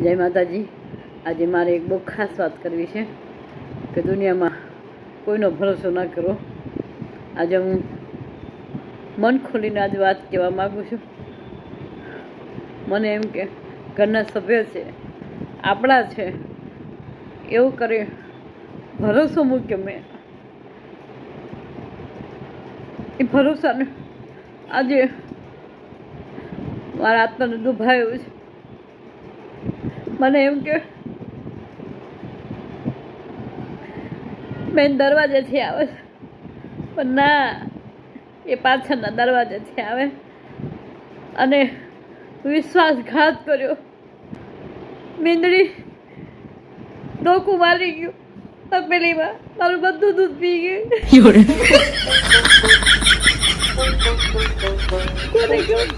જય માતાજી. આજે મારે એક બહુ ખાસ વાત કરવી છે કે દુનિયામાં કોઈનો ભરોસો ના કરો આજે હું મન ખોલીને આજે વાત કહેવા માગું છું. મને એમ કે ઘરના સભ્ય છે, આપણા છે, એવું કરે ભરોસો મૂક્યો મેં. એ ભરોસાને આજે મારા આત્માને દુભાયું છે. મને એમ કે બેન દરવાજેથી આવે પણ ના એ પાછળના દરવાજેથી આવે. અને વિશ્વાસઘાત કર્યો. મીંદડી ડોકું મારી ગયું તપેલીમાં. મારું બધું દૂધ પી ગયું. કોને કહું?